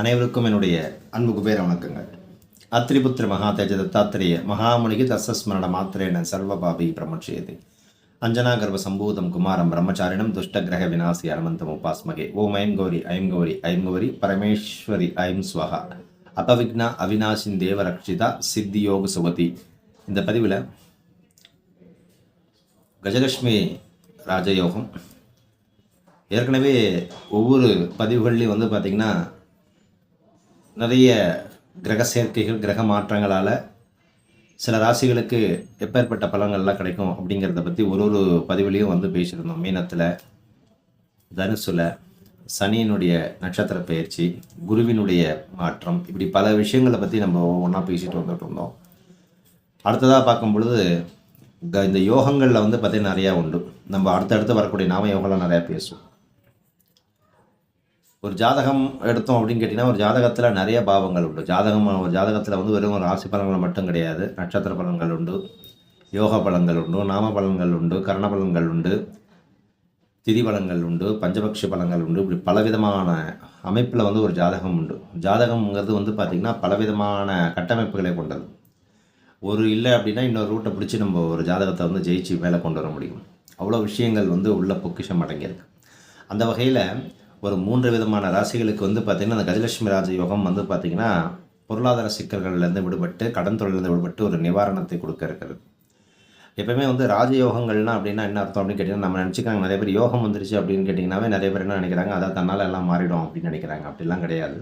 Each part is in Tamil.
அனைவருக்கும் என்னுடைய அன்பு குபேர வணக்கங்கள் அத்திரிபுத்திர மகா தேஜ தத்தாத்திரேய மகாமுனிகி தசஸ்மரண மாத்திரேன சர்வபாபி பிரமட்சியது அஞ்சனா கர்வ சம்பூதம் குமாரம் பிரம்மச்சாரிணம் துஷ்ட கிரக விநாசி அனுமந்தம் உபாஸ்மகே. ஓம் ஐம் கௌரி ஐம் கௌரி ஐம் கௌரி பரமேஸ்வரி ஐம் ஸ்வஹா அபவிக்னா அவிநாசின் தேவரக்ஷிதா சித்தி யோக சுபதி. இந்த பதிவில் கஜலட்சுமி ராஜயோகம். ஏற்கனவே ஒவ்வொரு பதிவுகள்லையும் வந்து பார்த்திங்கன்னா நிறைய கிரக சேர்க்கைகள் கிரக மாற்றங்களால் சில ராசிகளுக்கு எப்பேற்பட்ட பலன்கள்லாம் கிடைக்கும் அப்படிங்கிறத பற்றி ஒரு ஒரு பதிவுலையும் வந்து பேசியிருந்தோம். மீனத்தில் தனுசுல சனியினுடைய நட்சத்திர பயிற்சி குருவினுடைய மாற்றம் இப்படி பல விஷயங்களை பற்றி நம்ம ஒன்றா பேசிட்டு வந்துட்டு இருந்தோம். அடுத்ததாக பார்க்கும் பொழுது க- இந்த யோகங்களில் வந்து பார்த்தீங்கன்னா நிறையா உண்டு. நம்ம அடுத்தடுத்து வரக்கூடிய நாம யோகம்லாம் நிறையா பேசுவோம். ஒரு ஜாதகம் எடுத்தோம் அப்படின்னு கேட்டிங்கன்னா ஒரு ஜாதகத்தில் நிறைய பாவங்கள் உண்டு. ஜாதகம் ஒரு ஜாதகத்தில் வந்து வெறும் ராசி பலன்கள் மட்டும் கிடையாது. நட்சத்திர பலன்கள் உண்டு யோக பலன்கள் உண்டு நாம பலன்கள் உண்டு கரண பலன்கள் உண்டு திதி பலன்கள் உண்டு பஞ்சபக்ஷ பலன்கள் உண்டு. இப்படி பலவிதமான அமைப்பில் வந்து ஒரு ஜாதகம் உண்டு. ஜாதகம்ங்கிறது வந்து பார்த்திங்கன்னா பலவிதமான கட்டமைப்புகளை கொண்டது. ஒரு இல்லை அப்படின்னா இன்னொரு ரூட்டை பிடிச்சி நம்ம ஒரு ஜாதகத்தை வந்து ஜெயிச்சு மேலே கொண்டு வர முடியும். அவ்வளோ விஷயங்கள் வந்து உள்ள பொக்கிஷம் அடங்கியிருக்கு. அந்த வகையில் ஒரு மூன்று விதமான ராசிகளுக்கு வந்து பார்த்திங்கன்னா அந்த கஜலட்சுமி ராஜ யோகம் வந்து பார்த்திங்கன்னா பொருளாதார சிக்கல்கள்லேருந்து விடுபட்டு கடன் தொழிலேருந்து விடுபட்டு ஒரு நிவாரணத்தை கொடுக்க இருக்கிறது. எப்பவுமே வந்து ராஜயோகங்கள்னா அப்படின்னா என்ன அர்த்தம் அப்படின்னு கேட்டிங்கன்னா நம்ம நினச்சிக்கிறாங்க நிறைய பேர் யோகம் வந்துருச்சு அப்படின்னு கேட்டிங்கனாவே நிறைய பேர் என்ன நினைக்கிறாங்க அதான் தன்னால் எல்லாம் மாறிடும் அப்படின்னு நினைக்கிறாங்க. அப்படிலாம் கிடையாது.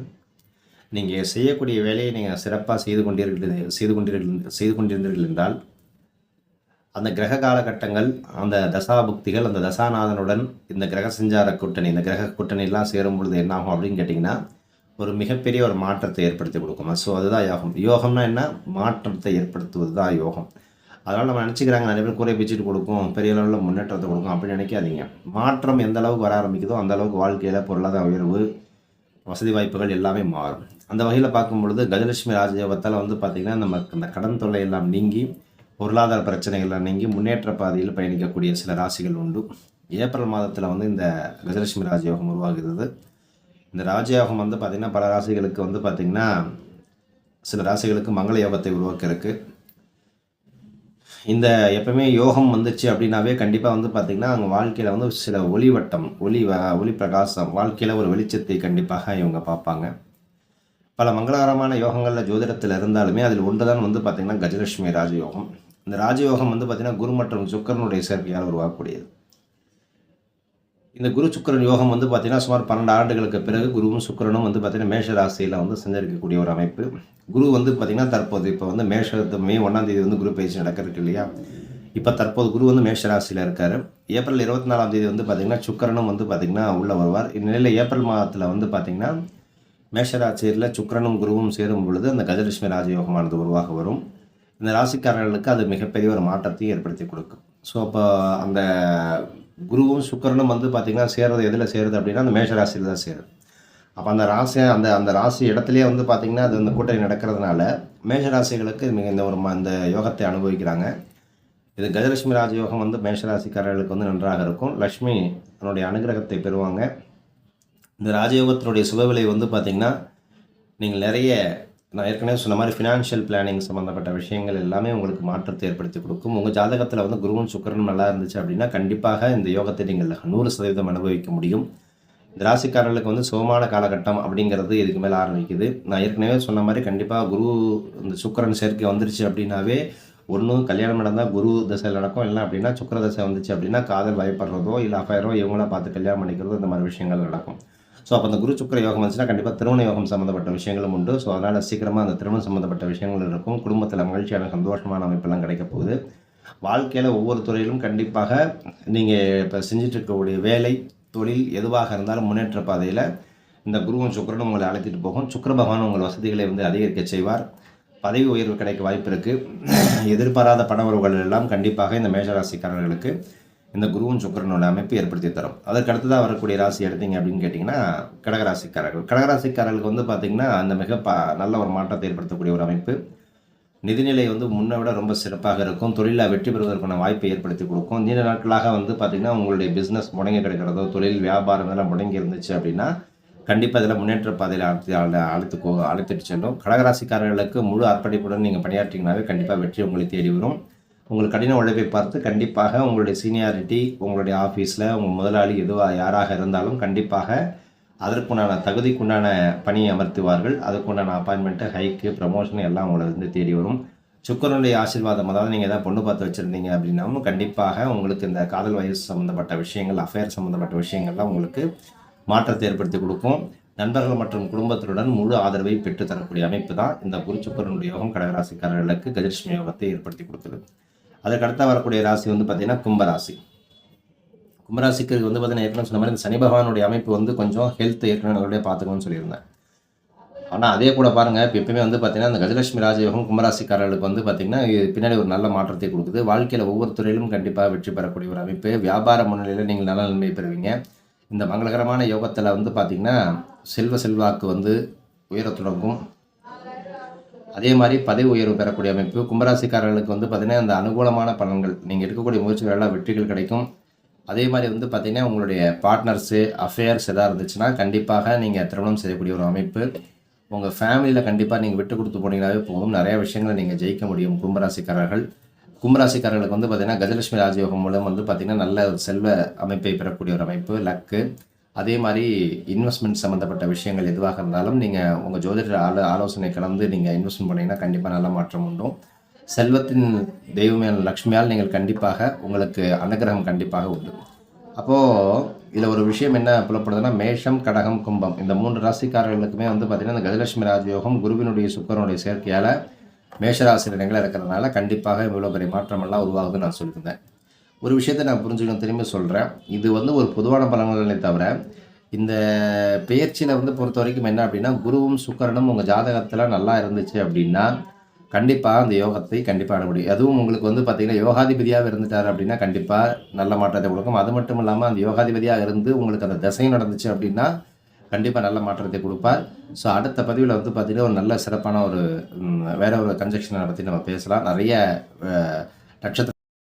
நீங்கள் செய்யக்கூடிய வேலையை நீங்கள் சிறப்பாக செய்து கொண்டீர்கள் செய்து கொண்டீர்கள் செய்து கொண்டிருந்தீர்கள் என்றால் அந்த கிரக காலகட்டங்கள் அந்த தசாபுக்திகள் அந்த தசாநாதனுடன் இந்த கிரக சஞ்சார கூட்டணி இந்த கிரக கூட்டணிலாம் சேரும் பொழுது என்ன ஆகும் அப்படின்னு கேட்டிங்கன்னா ஒரு மிகப்பெரிய ஒரு மாற்றத்தை ஏற்படுத்தி கொடுக்கும். ஸோ அதுதான் யோகம். யோகம்னா என்ன? மாற்றத்தை ஏற்படுத்துவது தான் யோகம். அதனால் நம்ம நினச்சிக்கிறாங்க நிறைய பேர் கூரை பிச்சுட்டு கொடுக்கும் பெரிய அளவில் முன்னேற்றத்தை கொடுக்கும் அப்படின்னு நினைக்காதீங்க. மாற்றம் எந்த அளவுக்கு வர ஆரம்பிக்குதோ அந்த அளவுக்கு வாழ்க்கையில் பொருளாதார உயர்வு வசதி வாய்ப்புகள் எல்லாமே மாறும். அந்த வகையில் பார்க்கும் பொழுது கஜலட்சுமி ராஜயோகத்தால் வந்து பார்த்திங்கன்னா நமக்கு இந்த கடன் தொல்லை எல்லாம் நீங்கி பொருளாதார பிரச்சனைகள் நீங்கி முன்னேற்ற பாதையில் பயணிக்கக்கூடிய சில ராசிகள் உண்டு. ஏப்ரல் மாதத்தில் வந்து இந்த கஜலட்சுமி ராஜயோகம் உருவாகிறது. இந்த ராஜயோகம் வந்து பார்த்திங்கன்னா பல ராசிகளுக்கு வந்து பார்த்திங்கன்னா சில ராசிகளுக்கு மங்கள யோகத்தை உருவாக்கியிருக்கு இந்த எப்பவுமே யோகம் வந்துச்சு அப்படின்னாவே கண்டிப்பாக வந்து பார்த்திங்கன்னா அவங்க வாழ்க்கையில் வந்து சில ஒளி வட்டம் ஒளி வ- ஒளி பிரகாசம் வாழ்க்கையில் ஒரு வெளிச்சத்தை கண்டிப்பாக இவங்க பார்ப்பாங்க. பல மங்களகரமான யோகங்களில் ஜோதிடத்தில் இருந்தாலுமே அதில் ஒன்று தான் வந்து பார்த்திங்கன்னா கஜலட்சுமி ராஜயோகம். இந்த ராஜயோகம் வந்து பார்த்திங்கன்னா குரு மற்றும் சுக்கரனுடைய சேர்க்கையால் உருவாக்கக்கூடியது. இந்த குரு சுக்கிரன் யோகம் வந்து பார்த்திங்கன்னா சுமார் பன்னெண்டு ஆண்டுகளுக்கு பிறகு குருவும் சுக்கிரனும் வந்து பார்த்திங்கன்னா மேஷ ராசியில் வந்து சஞ்சரிக்கக்கூடிய ஒரு அமைப்பு. குரு வந்து பார்த்திங்கன்னா தற்போது இப்போ வந்து மேஷ மே ஒன்றாம் தேதி வந்து குரு பயிற்சி நடக்கிறதுக்கு இல்லையா? இப்போ தற்போது குரு வந்து மேஷ ராசியில் இருக்கார். ஏப்ரல் இருபத்தி நாலாம் தேதி வந்து பார்த்திங்கன்னா சுக்கரனும் வந்து பார்த்திங்கன்னா உள்ளே வருவார். இந்நிலையில் ஏப்ரல் மாதத்தில் வந்து பார்த்திங்கன்னா மேஷராசியில் சுக்கரனும் குருவும் சேரும் பொழுது அந்த கஜலட்சுமி ராஜயோகமானது உருவாக வரும். இந்த ராசிக்காரர்களுக்கு அது மிகப்பெரிய ஒரு மாற்றத்தை ஏற்படுத்தி கொடுக்கும். ஸோ அப்போ அந்த குருவும் சுக்கரனும் வந்து பார்த்திங்கன்னா சேர்றது எதில் சேருது அப்படின்னா அந்த மேஷ ராசியில் தான் சேருது. அப்போ அந்த ராசி அந்த அந்த ராசி இடத்துலையே வந்து பார்த்திங்கன்னா அது அந்த கூட்டணி நடக்கிறதுனால மேஷராசிகளுக்கு மிக இந்த ஒரு ம- யோகத்தை அனுபவிக்கிறாங்க. இது கஜலட்சுமி ராஜயோகம் வந்து மேஷராசிக்காரர்களுக்கு வந்து நன்றாக இருக்கும். லக்ஷ்மி தன்னுடைய அனுகிரகத்தை பெறுவாங்க. இந்த ராஜயோகத்தினுடைய சுபவிலை வந்து பார்த்திங்கன்னா நீங்கள் நிறைய நான் ஏற்கனவே சொன்ன மாதிரி ஃபினான்ஷியல் பிளானிங் சம்மந்தப்பட்ட விஷயங்கள் எல்லாமே உங்களுக்கு மாற்றத்தை ஏற்படுத்தி கொடுக்கும். உங்கள் ஜாதகத்தில் வந்து குருவும் சுக்கிரனும் நல்லா இருந்துச்சு அப்படின்னா கண்டிப்பாக இந்த யோகத்தை நீங்கள் நூறு சதவீதம் அனுபவிக்க முடியும். இந்த ராசிக்காரர்களுக்கு வந்து சுகமான காலகட்டம் அப்படிங்கிறது இதுக்கு மேலே ஆரம்பிக்குது. நான் ஏற்கனவே சொன்ன மாதிரி கண்டிப்பாக குரு இந்த சுக்கிரன் சேர்க்கை வந்துருச்சு அப்படின்னாவே ஒன்றும் கல்யாணம் நடந்தால் குரு தசையில் நடக்கும். இல்லை அப்படின்னா சுக்கிர தசை வந்துச்சு அப்படின்னா காதல் பயப்படுறதோ இல்லை அஃபயரோ இவங்களாம் பார்த்து கல்யாணம் பண்ணிக்கிறதோ இந்த மாதிரி விஷயங்கள் நடக்கும். ஸோ அப்போ அந்த குரு சுக்கர யோகம் வந்துச்சுன்னா கண்டிப்பாக திருமண யோகம் சம்மந்தப்பட்ட விஷயங்களும் உண்டு. ஸோ அதனால் சீக்கிரமாக அந்த திருமணம் சம்மந்தப்பட்ட விஷயங்கள் இருக்கும். குடும்பத்தில் மகிழ்ச்சியான சந்தோஷமான அமைப்பெல்லாம் கிடைக்க போகுது. வாழ்க்கையில் ஒவ்வொரு துறையிலும் கண்டிப்பாக நீங்கள் இப்போ செஞ்சுட்டு இருக்கக்கூடிய வேலை தொழில் எதுவாக இருந்தாலும் முன்னேற்ற பாதையில் இந்த குருவும் சுக்கரனும் உங்களை அழைத்திட்டு போகும். சுக்கிர பகவான் உங்கள் வசதிகளை வந்து அதிகரிக்க செய்வார். பதவி உயர்வு கிடைக்க வாய்ப்பு இருக்குது எதிர்பாராத பண உறவுகள் எல்லாம் கண்டிப்பாக இந்த மேஷராசிக்காரர்களுக்கு இந்த குருவும் சுக்கிரனோட அமைப்பு ஏற்படுத்தி தரும். அதற்கு அடுத்ததாக வரக்கூடிய ராசி எடுத்தீங்க அப்படின்னு கேட்டிங்கன்னா கடகராசிக்காரர்கள். கடகராசிக்காரர்களுக்கு வந்து பார்த்திங்கன்னா அந்த மிக ப நல்ல ஒரு மாற்றத்தை ஏற்படுத்தக்கூடிய ஒரு அமைப்பு. நிதிநிலை வந்து முன்னை விட ரொம்ப சிறப்பாக இருக்கும். தொழிலில் வெற்றி பெறுவதற்கான வாய்ப்பை ஏற்படுத்தி கொடுக்கும். நீண்ட நாட்களாக வந்து பார்த்திங்கன்னா உங்களுடைய பிஸ்னஸ் முடங்கி கிடக்கிறதோ தொழில் வியாபாரம் எல்லாம் முடங்கி இருந்துச்சு அப்படின்னா கண்டிப்பாக இதில் முன்னேற்ற பாதையில் அழைத்து அழைத்து போ அழைத்துட்டு செல்லும். கடகராசிக்காரர்களுக்கு முழு அர்ப்பணிப்புடன் நீங்கள் பணியாற்றிங்கனாவே கண்டிப்பாக வெற்றி உங்களை தேடி வரும். உங்கள் கடின உழைப்பை பார்த்து கண்டிப்பாக உங்களுடைய சீனியாரிட்டி உங்களுடைய ஆஃபீஸில் உங்கள் முதலாளி எதுவாக யாராக இருந்தாலும் கண்டிப்பாக அதற்குண்டான தகுதிக்குண்டான பணியை அமர்த்துவார்கள். அதுக்குண்டான அப்பாயின்மெண்ட்டு ஹைக்கு ப்ரமோஷன் எல்லாம் உங்களை வந்து தேடி வரும். சுக்கரனுடைய ஆசீர்வாதம் அதாவது நீங்கள் எதாவது பொண்ணு பார்த்து வச்சுருந்தீங்க அப்படின்னாலும் கண்டிப்பாக உங்களுக்கு இந்த காதல் வயசு சம்மந்தப்பட்ட விஷயங்கள் அஃபேர் சம்மந்தப்பட்ட விஷயங்கள்லாம் உங்களுக்கு மாற்றத்தை ஏற்படுத்தி கொடுக்கும். நண்பர்கள் மற்றும் குடும்பத்தினுடன் முழு ஆதரவை பெற்று தரக்கூடிய அமைப்பு தான் இந்த குருச்சுக்கரனுடைய யோகம் கடகராசிக்காரர்களுக்கு கஜலட்சுமி யோகத்தை ஏற்படுத்தி கொடுக்குது அதுக்கு அடுத்த வரக்கூடிய ராசி வந்து பார்த்தீங்கன்னா கும்பராசி. கும்பராசிக்கு வந்து பார்த்தீங்கன்னா ஏற்கனவே சொன்ன மாதிரி இந்த சனி பகவானுடைய அமைப்பு வந்து கொஞ்சம் ஹெல்த் ஏற்கனவே நல்லபடியாக பார்த்துக்கணும்னு சொல்லியிருந்தேன். ஆனால் அதே கூட பாருங்கள் இப்போ எப்பயுமே வந்து பார்த்திங்கன்னா அந்த கஜலட்சுமி ராஜயோகம் கும்பராசிக்காரர்களுக்கு வந்து பார்த்தீங்கன்னா இது பின்னாடி ஒரு நல்ல மாற்றத்தை கொடுக்குது. வாழ்க்கையில் ஒவ்வொரு துறையிலும் கண்டிப்பாக வெற்றி பெறக்கூடிய ஒரு அமைப்பு. வியாபார முன்னிலையில் நீங்கள் நல்ல நன்மை பெறுவீங்க. இந்த மங்களகரமான யோகத்தில் வந்து பார்த்திங்கன்னா செல்வ செல்வாக்கு வந்து உயரத் தொடங்கும். அதே மாதிரி பதவி உயர்வு பெறக்கூடிய அமைப்பு கும்பராசிக்காரர்களுக்கு வந்து பார்த்தீங்கன்னா அந்த அனுகூலமான பலன்கள் நீங்கள் எடுக்கக்கூடிய முயற்சிகள் எல்லாம் வெற்றிகள் கிடைக்கும். அதே மாதிரி வந்து பார்த்திங்கன்னா உங்களுடைய பார்ட்னர்ஸு அஃபேர்ஸ் எதாக இருந்துச்சுன்னா கண்டிப்பாக நீங்கள் திருமணம் செய்யக்கூடிய ஒரு அமைப்பு. உங்கள் ஃபேமிலியில் கண்டிப்பாக நீங்கள் விட்டு கொடுத்து போனீங்கன்னாவே போதும். நிறைய விஷயங்களை நீங்கள் ஜெயிக்க முடியும் கும்பராசிக்காரர்கள். கும்பராசிக்காரர்களுக்கு வந்து பார்த்திங்கன்னா கஜலட்சுமி ராஜயோகம் மூலம் வந்து பார்த்திங்கன்னா நல்ல ஒரு செல்வ அமைப்பை பெறக்கூடிய ஒரு அமைப்பு லக்கு. அதே மாதிரி இன்வெஸ்ட்மெண்ட் சம்மந்தப்பட்ட விஷயங்கள் எதுவாக இருந்தாலும் நீங்கள் உங்கள் ஜோதிடர் ஆலோ ஆலோசனை கலந்து நீங்கள் இன்வெஸ்ட்மெண்ட் பண்ணிங்கன்னா கண்டிப்பாக நல்ல மாற்றம் உண்டும் செல்வத்தின் தெய்வமே லக்ஷ்மியால் நீங்கள் கண்டிப்பாக உங்களுக்கு அனுகிரகம் கண்டிப்பாக உண்டு. அப்போது இதில் ஒரு விஷயம் என்ன புலப்படுதுன்னா மேஷம் கடகம் கும்பம். இந்த மூன்று ராசிக்காரர்களுக்குமே வந்து பார்த்திங்கன்னா இந்த கஜலட்சுமி ராஜயோகம் குருவினுடைய சுக்கரனுடைய சேர்க்கையால் மேஷராசி இடங்கள் இருக்கிறதுனால கண்டிப்பாக இவ்வளோ பெரிய மாற்றமெல்லாம் உருவாகுதுன்னு நான் சொல்லியிருந்தேன். ஒரு விஷயத்தை நான் புரிஞ்சுக்கணும் திரும்பி சொல்கிறேன் இது வந்து ஒரு பொதுவான பலன்களே தவிர இந்த பெயர்ச்சியில் வந்து பொறுத்த வரைக்கும் என்ன அப்படின்னா குருவும் சுக்கரனும் உங்கள் ஜாதகத்தில் நல்லா இருந்துச்சு அப்படின்னா கண்டிப்பாக அந்த யோகத்தை கண்டிப்பாக அடைய முடியும் அதுவும் உங்களுக்கு வந்து பார்த்தீங்கன்னா யோகாதிபதியாக இருந்துட்டார் அப்படின்னா கண்டிப்பாக நல்ல மாற்றத்தை கொடுக்கும். அது மட்டும் இல்லாமல் அந்த யோகாதிபதியாக இருந்து உங்களுக்கு அந்த திசையும் நடந்துச்சு அப்படின்னா கண்டிப்பாக நல்ல மாற்றத்தை கொடுப்பார். ஸோ அடுத்த பதிவில் வந்து பார்த்தீங்கன்னா ஒரு நல்ல சிறப்பான ஒரு வேற ஒரு கன்ஜெக்ஷனை நடத்தி நம்ம பேசலாம். நிறைய நட்சத்திர